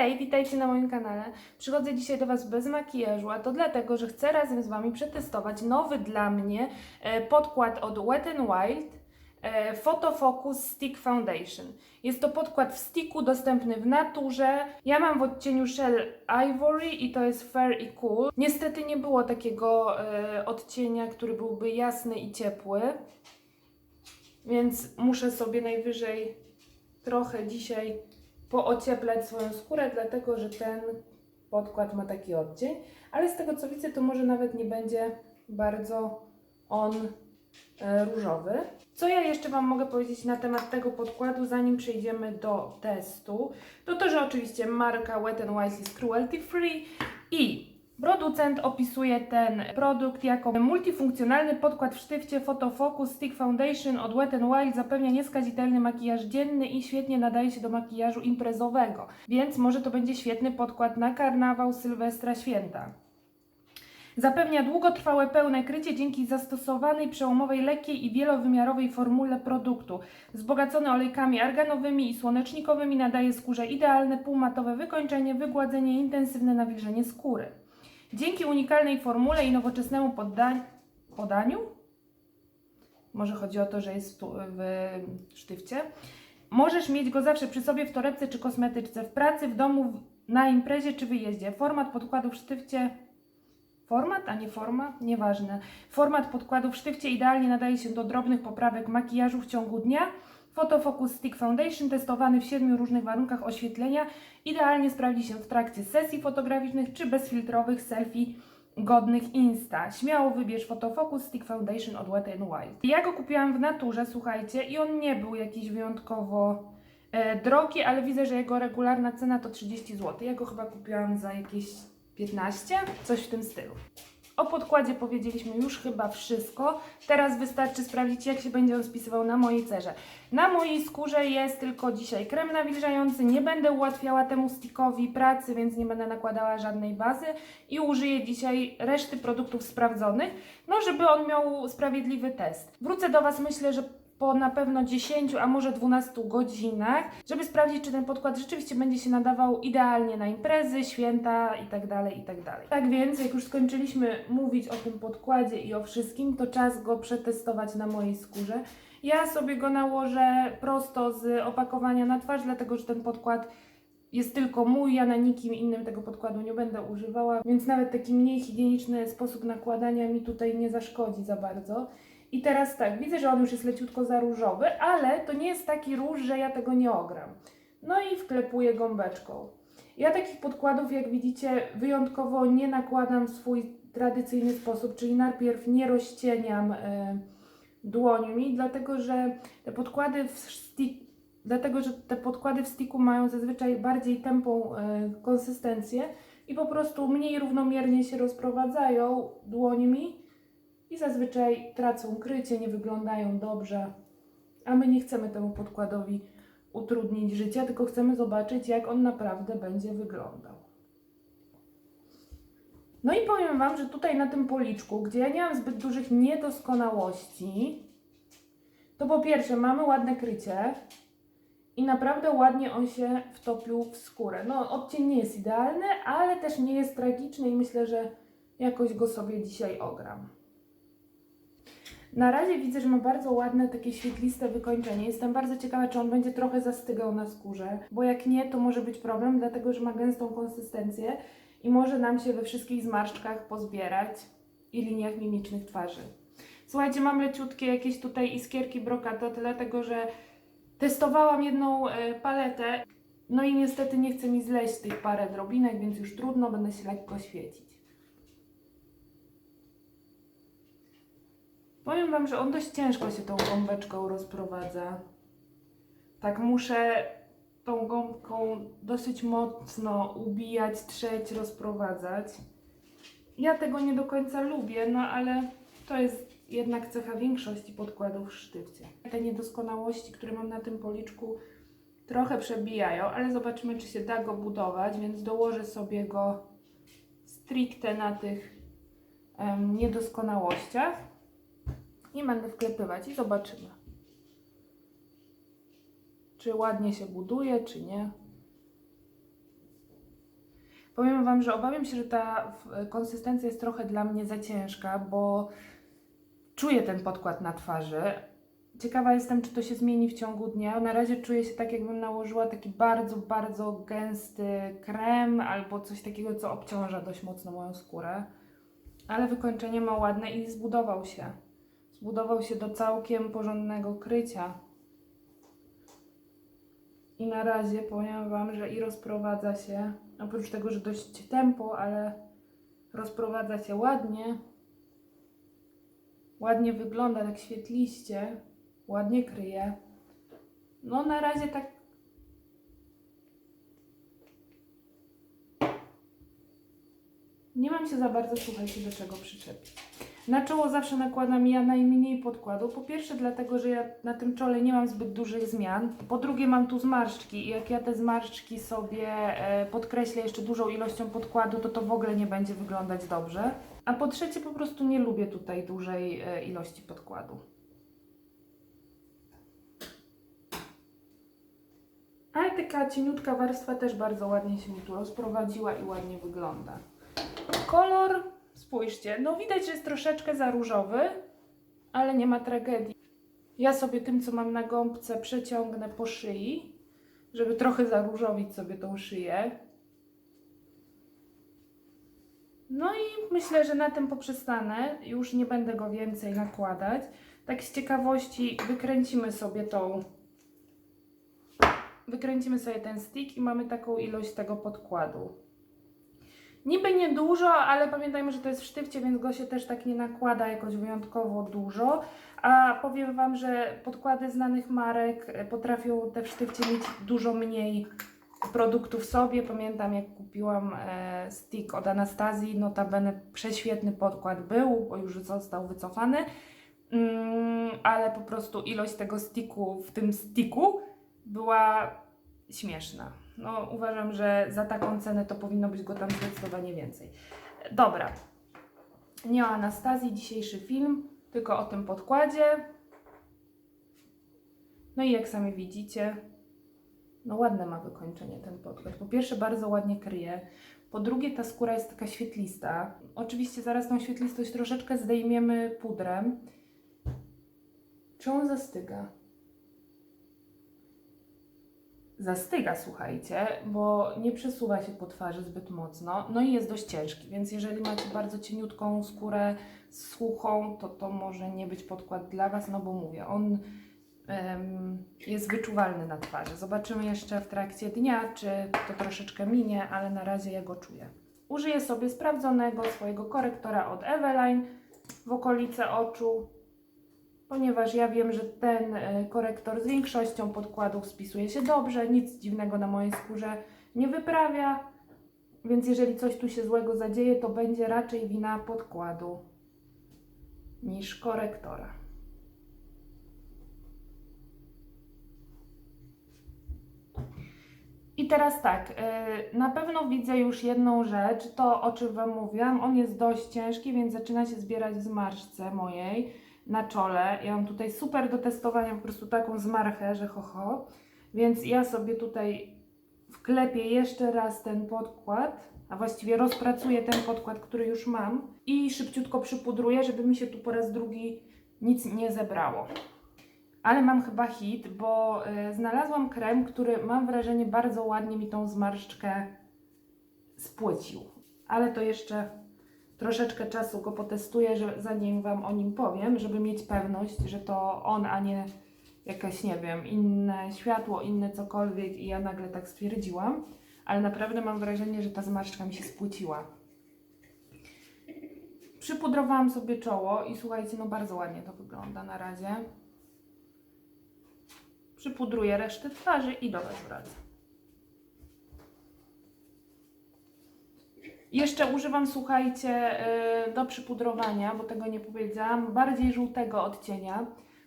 hej, witajcie na moim kanale. Przychodzę dzisiaj do Was bez makijażu, a to dlatego, że chcę razem z Wami przetestować nowy dla mnie e, podkład od Wet n Wild e, Photo Focus Stick Foundation. Jest to podkład w sticku dostępny w naturze. Ja mam w odcieniu Shell Ivory i to jest Fair i Cool. Niestety nie było takiego e, odcienia, który byłby jasny i ciepły, więc muszę sobie najwyżej trochę dzisiaj poocieplać swoją skórę, dlatego że ten podkład ma taki odcień, ale z tego co widzę, to może nawet nie będzie bardzo on e, różowy. Co ja jeszcze Wam mogę powiedzieć na temat tego podkładu, zanim przejdziemy do testu? To to, że oczywiście marka Wet n Wild jest cruelty free i producent opisuje ten produkt jako multifunkcjonalny podkład w sztywcie Photo Focus Stick Foundation od Wet n Wild zapewnia nieskazitelny makijaż dzienny i świetnie nadaje się do makijażu imprezowego, więc może to będzie świetny podkład na karnawał, sylwestra, święta. Zapewnia długotrwałe pełne krycie dzięki zastosowanej przełomowej, lekkiej i wielowymiarowej formule produktu. Wzbogacony olejkami arganowymi i słonecznikowymi nadaje skórze idealne półmatowe wykończenie, wygładzenie i intensywne nawilżenie skóry. Dzięki unikalnej formule i nowoczesnemu podda- podaniu, może chodzi o to, że jest w sztywcie, możesz mieć go zawsze przy sobie w torebce czy kosmetyczce, w pracy, w domu, na imprezie czy wyjeździe. Format podkładu w sztywcie Format, a nie forma? Nieważne. Format podkładu w sztywcie idealnie nadaje się do drobnych poprawek makijażu w ciągu dnia. Photo Focus Stick Foundation testowany w siedmiu różnych warunkach oświetlenia idealnie sprawdzi się w trakcie sesji fotograficznych czy bezfiltrowych selfie godnych Insta. Śmiało wybierz Photo Focus Stick Foundation od Wet n Wild. Ja go kupiłam w naturze, słuchajcie, i on nie był jakiś wyjątkowo e, drogi, ale widzę, że jego regularna cena to 30 zł. Ja go chyba kupiłam za jakieś 15, coś w tym stylu. O podkładzie powiedzieliśmy już chyba wszystko. Teraz wystarczy sprawdzić, jak się będzie on spisywał na mojej cerze. Na mojej skórze jest tylko dzisiaj krem nawilżający. Nie będę ułatwiała temu stickowi pracy, więc nie będę nakładała żadnej bazy i użyję dzisiaj reszty produktów sprawdzonych, no żeby on miał sprawiedliwy test. Wrócę do Was, myślę, że po na pewno 10, a może 12 godzinach, żeby sprawdzić, czy ten podkład rzeczywiście będzie się nadawał idealnie na imprezy, święta itd. itd. Tak więc, jak już skończyliśmy mówić o tym podkładzie i o wszystkim, to czas go przetestować na mojej skórze. Ja sobie go nałożę prosto z opakowania na twarz, dlatego że ten podkład jest tylko mój, ja na nikim innym tego podkładu nie będę używała, więc nawet taki mniej higieniczny sposób nakładania mi tutaj nie zaszkodzi za bardzo. I teraz tak, widzę, że on już jest leciutko za różowy, ale to nie jest taki róż, że ja tego nie ogram. No i wklepuję gąbeczką. Ja takich podkładów, jak widzicie, wyjątkowo nie nakładam w swój tradycyjny sposób, czyli najpierw nie rozcieniam e, dłońmi, dlatego że te podkłady w stick, dlatego że te podkłady w sticku mają zazwyczaj bardziej tępą e, konsystencję i po prostu mniej równomiernie się rozprowadzają dłońmi i zazwyczaj tracą krycie, nie wyglądają dobrze, a my nie chcemy temu podkładowi utrudnić życia, tylko chcemy zobaczyć, jak on naprawdę będzie wyglądał. No i powiem Wam, że tutaj na tym policzku, gdzie ja nie mam zbyt dużych niedoskonałości, to po pierwsze mamy ładne krycie i naprawdę ładnie on się wtopił w skórę. No, odcień nie jest idealny, ale też nie jest tragiczny i myślę, że jakoś go sobie dzisiaj ogram. Na razie widzę, że ma bardzo ładne, takie świetliste wykończenie. Jestem bardzo ciekawa, czy on będzie trochę zastygał na skórze, bo jak nie, to może być problem, dlatego że ma gęstą konsystencję i może nam się we wszystkich zmarszczkach pozbierać i liniach mimicznych twarzy. Słuchajcie, mam leciutkie jakieś tutaj iskierki brokatu, dlatego że testowałam jedną e, paletę, no i niestety nie chce mi zleść tych parę drobinek, więc już trudno, będę się lekko świecić. Powiem Wam, że on dość ciężko się tą gąbeczką rozprowadza. Tak muszę tą gąbką dosyć mocno ubijać, trzeć, rozprowadzać. Ja tego nie do końca lubię, no ale to jest jednak cecha większości podkładów w sztywcie. Te niedoskonałości, które mam na tym policzku, trochę przebijają, ale zobaczymy, czy się da go budować, więc dołożę sobie go stricte na tych em, niedoskonałościach i będę wklepywać i zobaczymy. Czy ładnie się buduje, czy nie. Powiem Wam, że obawiam się, że ta konsystencja jest trochę dla mnie za ciężka, bo czuję ten podkład na twarzy. Ciekawa jestem, czy to się zmieni w ciągu dnia. Na razie czuję się tak, jakbym nałożyła taki bardzo, bardzo gęsty krem albo coś takiego, co obciąża dość mocno moją skórę. Ale wykończenie ma ładne i zbudował się. Zbudował się do całkiem porządnego krycia. I na razie powiem Wam, że i rozprowadza się, oprócz tego, że dość tempo, ale rozprowadza się ładnie. Ładnie wygląda, tak świetliście. Ładnie kryje. No na razie tak Nie mam się za bardzo, słuchajcie, do czego przyczepić. Na czoło zawsze nakładam ja najmniej podkładu. Po pierwsze dlatego, że ja na tym czole nie mam zbyt dużych zmian. Po drugie mam tu zmarszczki i jak ja te zmarszczki sobie e, podkreślę jeszcze dużą ilością podkładu, to to w ogóle nie będzie wyglądać dobrze. A po trzecie po prostu nie lubię tutaj dużej e, ilości podkładu. Ale taka cieniutka warstwa też bardzo ładnie się tu rozprowadziła i ładnie wygląda. Kolor, spójrzcie, no widać, że jest troszeczkę za różowy, ale nie ma tragedii. Ja sobie tym, co mam na gąbce, przeciągnę po szyi, żeby trochę zaróżowić sobie tą szyję. No i myślę, że na tym poprzestanę. Już nie będę go więcej nakładać. Tak z ciekawości wykręcimy sobie tą wykręcimy sobie ten stick i mamy taką ilość tego podkładu. Niby niedużo, ale pamiętajmy, że to jest w sztywcie, więc go się też tak nie nakłada jakoś wyjątkowo dużo. A powiem Wam, że podkłady znanych marek e, potrafią te w sztywcie mieć dużo mniej produktów sobie. Pamiętam jak kupiłam e, stick od Anastazji, notabene prześwietny podkład był, bo już został wycofany. Mm, ale po prostu ilość tego sticku w tym sticku była śmieszna. No, uważam, że za taką cenę to powinno być go tam zdecydowanie więcej. Dobra. Nie o Anastazji dzisiejszy film, tylko o tym podkładzie. No i jak sami widzicie, no ładne ma wykończenie ten podkład. Po pierwsze bardzo ładnie kryje, po drugie ta skóra jest taka świetlista. Oczywiście zaraz tą świetlistość troszeczkę zdejmiemy pudrem. Czy on zastyga? Zastyga, słuchajcie, bo nie przesuwa się po twarzy zbyt mocno, no i jest dość ciężki, więc jeżeli macie bardzo cieniutką skórę suchą, to to może nie być podkład dla Was, no bo mówię, on em, jest wyczuwalny na twarzy. Zobaczymy jeszcze w trakcie dnia, czy to troszeczkę minie, ale na razie ja go czuję. Użyję sobie sprawdzonego swojego korektora od Eveline w okolice oczu, ponieważ ja wiem, że ten e, korektor z większością podkładów spisuje się dobrze, nic dziwnego na mojej skórze nie wyprawia, więc jeżeli coś tu się złego zadzieje, to będzie raczej wina podkładu niż korektora. I teraz tak, y, na pewno widzę już jedną rzecz, to o czym Wam mówiłam, on jest dość ciężki, więc zaczyna się zbierać w zmarszczce mojej na czole. Ja mam tutaj super do testowania po prostu taką zmarchę, że ho, ho. Więc ja sobie tutaj wklepię jeszcze raz ten podkład, a właściwie rozpracuję ten podkład, który już mam i szybciutko przypudruję, żeby mi się tu po raz drugi nic nie zebrało. Ale mam chyba hit, bo y, znalazłam krem, który mam wrażenie bardzo ładnie mi tą zmarszczkę spłycił. Ale to jeszcze troszeczkę czasu go potestuję, że, zanim Wam o nim powiem, żeby mieć pewność, że to on, a nie jakaś, nie wiem, inne światło, inne cokolwiek i ja nagle tak stwierdziłam. Ale naprawdę mam wrażenie, że ta zmarszczka mi się spłyciła. Przypudrowałam sobie czoło i słuchajcie, no bardzo ładnie to wygląda na razie. Przypudruję resztę twarzy i do Was wracam. Jeszcze używam, słuchajcie, y, do przypudrowania, bo tego nie powiedziałam, bardziej żółtego odcienia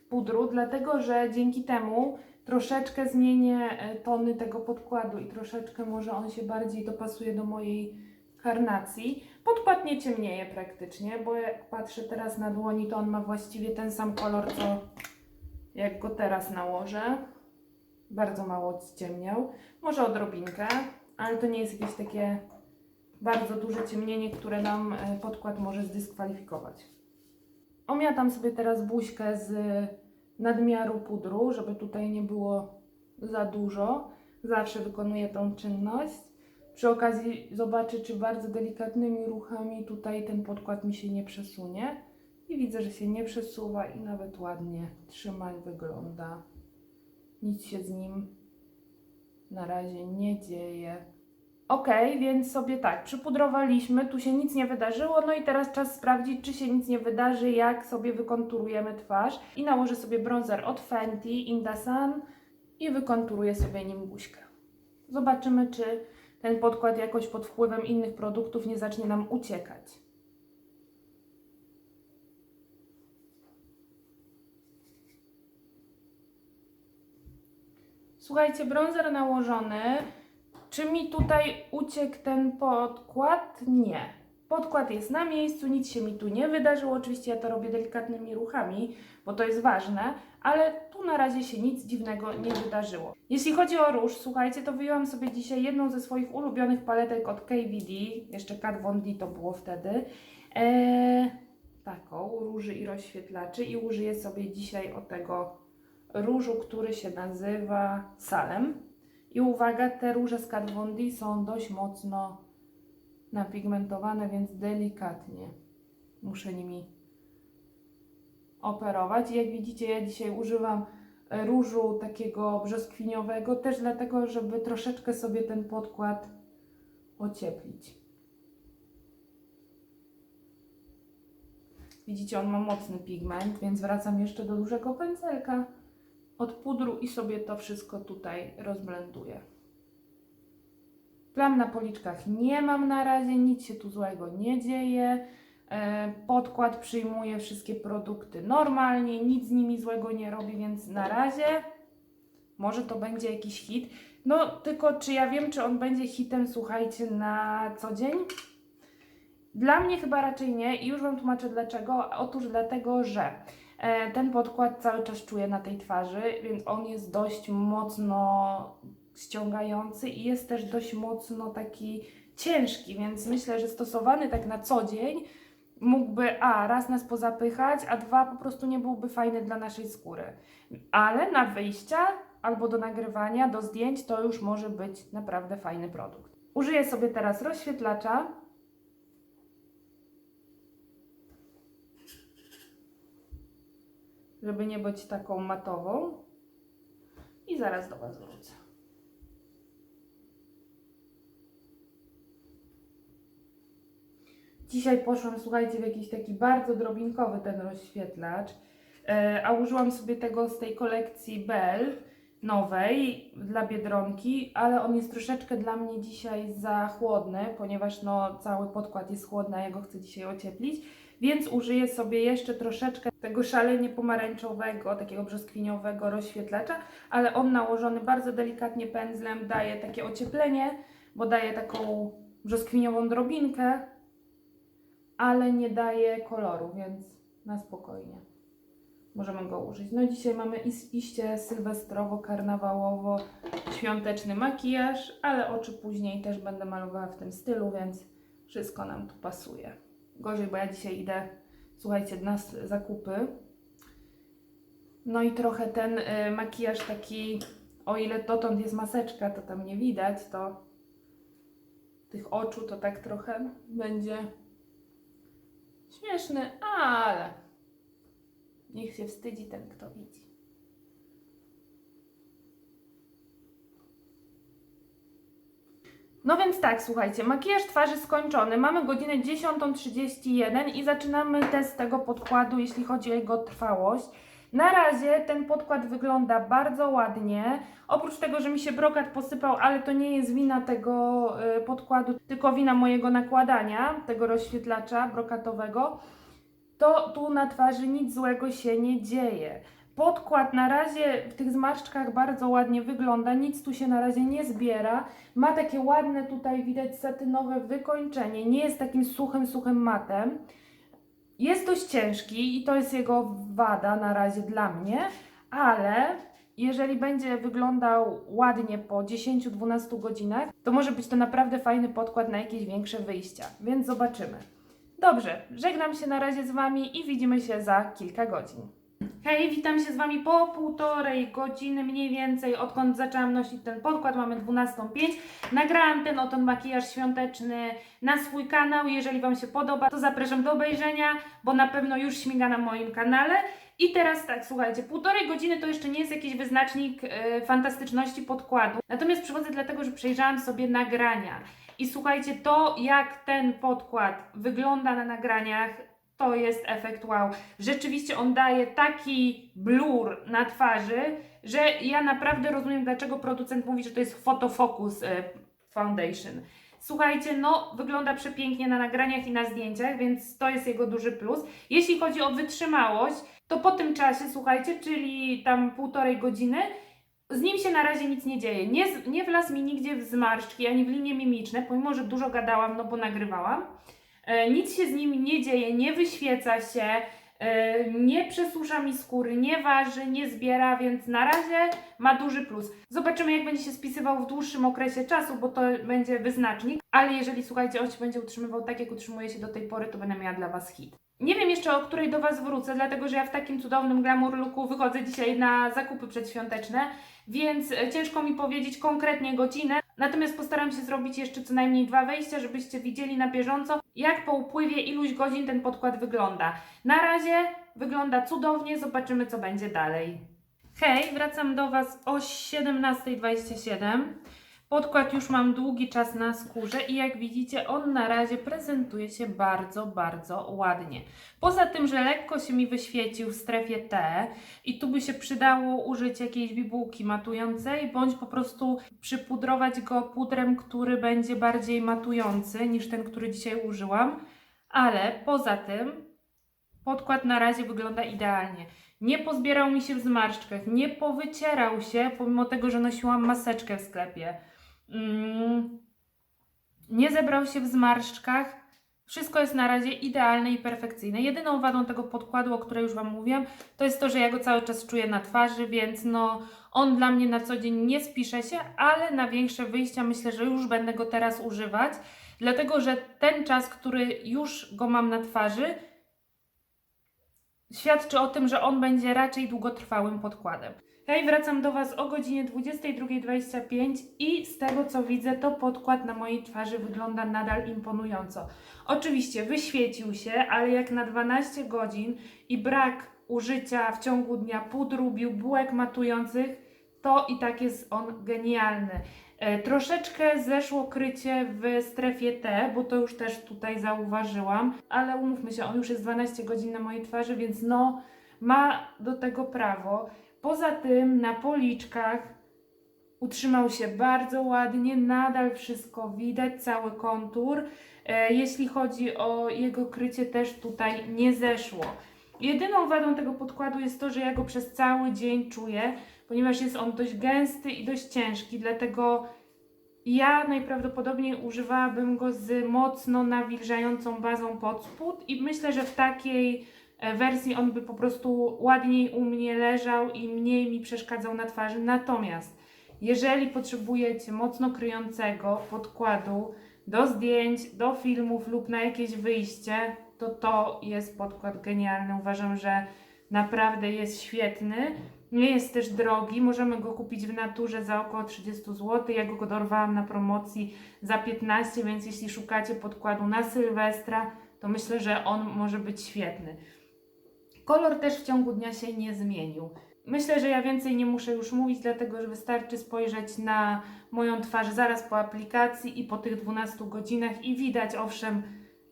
pudru, dlatego że dzięki temu troszeczkę zmienię y, tony tego podkładu i troszeczkę może on się bardziej dopasuje do mojej karnacji. Podkład nie ciemnieje praktycznie, bo jak patrzę teraz na dłoni, to on ma właściwie ten sam kolor, co jak go teraz nałożę. Bardzo mało ściemniał. Może odrobinkę, ale to nie jest jakieś takie bardzo duże ciemnienie, które nam e, podkład może zdyskwalifikować. Omiatam sobie teraz buźkę z nadmiaru pudru, żeby tutaj nie było za dużo. Zawsze wykonuję tą czynność. Przy okazji zobaczę, czy bardzo delikatnymi ruchami tutaj ten podkład mi się nie przesunie. I widzę, że się nie przesuwa i nawet ładnie trzyma i wygląda. Nic się z nim na razie nie dzieje. Ok, więc sobie tak, przypudrowaliśmy, tu się nic nie wydarzyło, no i teraz czas sprawdzić, czy się nic nie wydarzy, jak sobie wykonturujemy twarz. I nałożę sobie bronzer od Fenty, In The Sun i wykonturuję sobie nim buźkę. Zobaczymy, czy ten podkład jakoś pod wpływem innych produktów nie zacznie nam uciekać. Słuchajcie, bronzer nałożony. Czy mi tutaj uciekł ten podkład? Nie. Podkład jest na miejscu, nic się mi tu nie wydarzyło. Oczywiście ja to robię delikatnymi ruchami, bo to jest ważne, ale tu na razie się nic dziwnego nie wydarzyło. Jeśli chodzi o róż, słuchajcie, to wyjęłam sobie dzisiaj jedną ze swoich ulubionych paletek od KVD, jeszcze Kat Von D to było wtedy. Eee, taką, róży i rozświetlaczy i użyję sobie dzisiaj o tego różu, który się nazywa Salem. I uwaga, te róże z Kat Von D są dość mocno napigmentowane, więc delikatnie muszę nimi operować. I jak widzicie, ja dzisiaj używam e, różu takiego brzoskwiniowego, też dlatego, żeby troszeczkę sobie ten podkład ocieplić. Widzicie, on ma mocny pigment, więc wracam jeszcze do dużego pędzelka od pudru i sobie to wszystko tutaj rozblenduję. Plam na policzkach nie mam na razie, nic się tu złego nie dzieje. E, Podkład przyjmuje wszystkie produkty normalnie, nic z nimi złego nie robi, więc na razie może to będzie jakiś hit. No tylko czy ja wiem, czy on będzie hitem, słuchajcie, na co dzień? Dla mnie chyba raczej nie i już Wam tłumaczę dlaczego. Otóż dlatego, że ten podkład cały czas czuję na tej twarzy, więc on jest dość mocno ściągający i jest też dość mocno taki ciężki, więc myślę, że stosowany tak na co dzień mógłby a raz nas pozapychać, a dwa po prostu nie byłby fajny dla naszej skóry. Ale na wyjścia albo do nagrywania, do zdjęć to już może być naprawdę fajny produkt. Użyję sobie teraz rozświetlacza. Żeby nie być taką matową. I zaraz do Was wrócę. Dzisiaj poszłam, słuchajcie, w jakiś taki bardzo drobinkowy ten rozświetlacz, e, a użyłam sobie tego z tej kolekcji Bell nowej dla Biedronki, ale on jest troszeczkę dla mnie dzisiaj za chłodny, ponieważ no cały podkład jest chłodny, a ja go chcę dzisiaj ocieplić, więc użyję sobie jeszcze troszeczkę tego szalenie pomarańczowego, takiego brzoskwiniowego rozświetlacza, ale on nałożony bardzo delikatnie pędzlem daje takie ocieplenie, bo daje taką brzoskwiniową drobinkę, ale nie daje koloru, więc na spokojnie możemy go użyć. No dzisiaj mamy iście sylwestrowo, karnawałowo, świąteczny makijaż, ale oczy później też będę malowała w tym stylu, więc wszystko nam tu pasuje. Gorzej, bo ja dzisiaj idę, słuchajcie, na zakupy. No i trochę ten y, makijaż taki, o ile dotąd jest maseczka, to tam nie widać, to tych oczu to tak trochę będzie Śmieszny, ale niech się wstydzi ten, kto widzi. No więc tak, słuchajcie, makijaż twarzy skończony. Mamy godzinę 10.31 i zaczynamy test tego podkładu, jeśli chodzi o jego trwałość. Na razie ten podkład wygląda bardzo ładnie. Oprócz tego, że mi się brokat posypał, ale to nie jest wina tego y, podkładu, tylko wina mojego nakładania, tego rozświetlacza brokatowego, to tu na twarzy nic złego się nie dzieje. Podkład na razie w tych zmarszczkach bardzo ładnie wygląda, nic tu się na razie nie zbiera. Ma takie ładne tutaj widać satynowe wykończenie, nie jest takim suchym, suchym matem. Jest dość ciężki i to jest jego wada na razie dla mnie, ale jeżeli będzie wyglądał ładnie po 10-12 godzinach, to może być to naprawdę fajny podkład na jakieś większe wyjścia, więc zobaczymy. Dobrze, żegnam się na razie z Wami i widzimy się za kilka godzin. Hej, witam się z Wami po półtorej godziny mniej więcej, odkąd zaczęłam nosić ten podkład, mamy 12.05. Nagrałam ten oto makijaż świąteczny na swój kanał. Jeżeli Wam się podoba, to zapraszam do obejrzenia, bo na pewno już śmiga na moim kanale. I teraz tak, słuchajcie, półtorej godziny to jeszcze nie jest jakiś wyznacznik e, fantastyczności podkładu. Natomiast przychodzę dlatego, że przejrzałam sobie nagrania. I słuchajcie, to jak ten podkład wygląda na nagraniach, to jest efekt wow. Rzeczywiście on daje taki blur na twarzy, że ja naprawdę rozumiem, dlaczego producent mówi, że to jest photofocus e, foundation. Słuchajcie, no wygląda przepięknie na nagraniach i na zdjęciach, więc to jest jego duży plus. Jeśli chodzi o wytrzymałość, to po tym czasie, słuchajcie, czyli tam półtorej godziny, z nim się na razie nic nie dzieje. Nie, nie wlazł mi nigdzie w zmarszczki, ani w linie mimiczne, pomimo, że dużo gadałam, no bo nagrywałam. E, nic się z nim nie dzieje, nie wyświeca się, e, nie przesusza mi skóry, nie waży, nie zbiera, więc na razie ma duży plus. Zobaczymy, jak będzie się spisywał w dłuższym okresie czasu, bo to będzie wyznacznik, ale jeżeli słuchajcie, on się będzie utrzymywał tak, jak utrzymuje się do tej pory, to będę miała dla Was hit. Nie wiem jeszcze, o której do Was wrócę, dlatego że ja w takim cudownym glamour looku wychodzę dzisiaj na zakupy przedświąteczne, więc e, ciężko mi powiedzieć konkretnie godzinę. Natomiast postaram się zrobić jeszcze co najmniej dwa wejścia, żebyście widzieli na bieżąco, jak po upływie iluś godzin ten podkład wygląda. Na razie wygląda cudownie, zobaczymy co będzie dalej. Hej, wracam do Was o 17.27. Podkład już mam długi czas na skórze i jak widzicie, on na razie prezentuje się bardzo, bardzo ładnie. Poza tym, że lekko się mi wyświecił w strefie T i tu by się przydało użyć jakiejś bibułki matującej, bądź po prostu przypudrować go pudrem, który będzie bardziej matujący niż ten, który dzisiaj użyłam. Ale poza tym podkład na razie wygląda idealnie. Nie pozbierał mi się w zmarszczkach, nie powycierał się, pomimo tego, że nosiłam maseczkę w sklepie. Mm, nie zebrał się w zmarszczkach. Wszystko jest na razie idealne i perfekcyjne. Jedyną wadą tego podkładu, o której już Wam mówiłam, to jest to, że ja go cały czas czuję na twarzy, więc no on dla mnie na co dzień nie spisze się, ale na większe wyjścia myślę, że już będę go teraz używać, dlatego że ten czas, który już go mam na twarzy, świadczy o tym, że on będzie raczej długotrwałym podkładem. Hej, wracam do Was o godzinie 22.25 i z tego co widzę, to podkład na mojej twarzy wygląda nadal imponująco. Oczywiście wyświecił się, ale jak na 12 godzin i brak użycia w ciągu dnia pudru, bibułek matujących, to i tak jest on genialny. E, troszeczkę zeszło krycie w strefie T, bo to już też tutaj zauważyłam, ale umówmy się, on już jest 12 godzin na mojej twarzy, więc no ma do tego prawo. Poza tym na policzkach utrzymał się bardzo ładnie, nadal wszystko widać, cały kontur. E, jeśli chodzi o jego krycie, też tutaj nie zeszło. Jedyną wadą tego podkładu jest to, że ja go przez cały dzień czuję, ponieważ jest on dość gęsty i dość ciężki, dlatego ja najprawdopodobniej używałabym go z mocno nawilżającą bazą pod spód i myślę, że w takiej wersji on by po prostu ładniej u mnie leżał i mniej mi przeszkadzał na twarzy. Natomiast jeżeli potrzebujecie mocno kryjącego podkładu do zdjęć, do filmów lub na jakieś wyjście, to to jest podkład genialny. Uważam, że naprawdę jest świetny. Nie jest też drogi, możemy go kupić w naturze za około 30 zł. Ja go dorwałam na promocji za 15, więc jeśli szukacie podkładu na Sylwestra, to myślę, że on może być świetny. Kolor też w ciągu dnia się nie zmienił. Myślę, że ja więcej nie muszę już mówić, dlatego że wystarczy spojrzeć na moją twarz zaraz po aplikacji i po tych 12 godzinach i widać owszem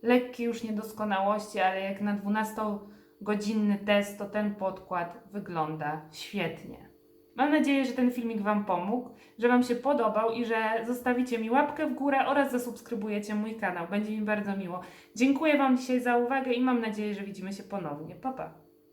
lekkie już niedoskonałości, ale jak na 12-godzinny test, to ten podkład wygląda świetnie. Mam nadzieję, że ten filmik Wam pomógł, że Wam się podobał i że zostawicie mi łapkę w górę oraz zasubskrybujecie mój kanał. Będzie mi bardzo miło. Dziękuję Wam dzisiaj za uwagę i mam nadzieję, że widzimy się ponownie. Pa, pa!